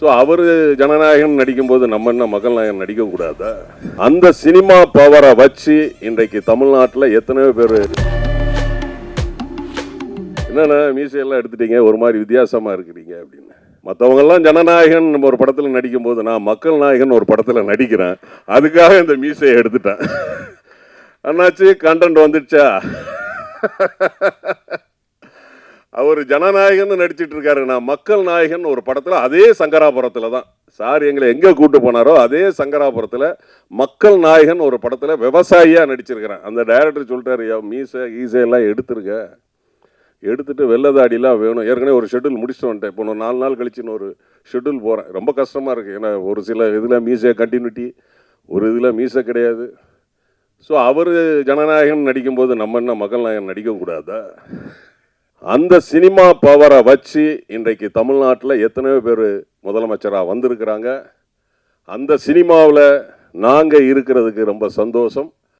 So அவர் ஜனநாயகன் நடிக்கும்போது நம்ம என்ன மக்கள் நாயகன் நடிக்கக்கூடாதா? அந்த சினிமா பவரை வச்சு இன்றைக்கு தமிழ்நாட்டில் எத்தனையோ பேர் என்னென்ன மீசையெல்லாம் எடுத்துட்டீங்க ஒரு மாதிரி வித்தியாசமாக இருக்கிறீங்க அப்படின்னு. மற்றவங்கெல்லாம் ஜனநாயகன் நம்ம ஒரு படத்தில் நடிக்கும்போது நான் மக்கள் நாயகன் ஒரு படத்தில் நடிக்கிறேன். அதுக்காக இந்த மீசையை எடுத்துட்டேன். அண்ணாச்சு கண்டென்ட் வந்துடுச்சா? அவர் ஜனநாயகன் நடிச்சிட்டு இருக்காரு. நான் மக்கள் நாயகன் ஒரு படத்தில் அதே சங்கராபுரத்தில் தான். சார் எங்களை எங்கே கூட்டு போனாரோ அதே சங்கராபுரத்தில் மக்கள் நாயகன் ஒரு படத்தில் விவசாயியாக நடிச்சிருக்கிறேன். அந்த டைரக்டர் சொல்லிட்டாரு "ஐயா, மீசை ஈசையெல்லாம் எடுத்துருக்க எடுத்துருங்க. எடுத்துட்டு வெள்ளதாடிலாம் வேணும். ஏற்கனவே ஒரு ஷெட்யூல் முடிச்சுட்டு வந்துட்டேன். இப்போ ஒரு நாலு நாள் கழிச்சு ஒரு ஷெட்யூல் போகிறேன் ரொம்ப கஷ்டமாக இருக்குது ஏன்னா ஒரு சில இதில் மீசை கண்டினியூட்டி ஒரு இதில் மீசை கிடையாது. ஸோ அவர் ஜனநாயகன் நடிக்கும்போது நம்ம என்ன மக்கள் நாயகன் நடிக்கக்கூடாதா? அந்த சினிமா பவரை வச்சு இன்றைக்கு தமிழ்நாட்டில் எத்தனையோ பேர் முதலமைச்சராக வந்திருக்கிறாங்க. அந்த சினிமாவில் நாங்கள் இருக்கிறதுக்கு ரொம்ப சந்தோஷம்.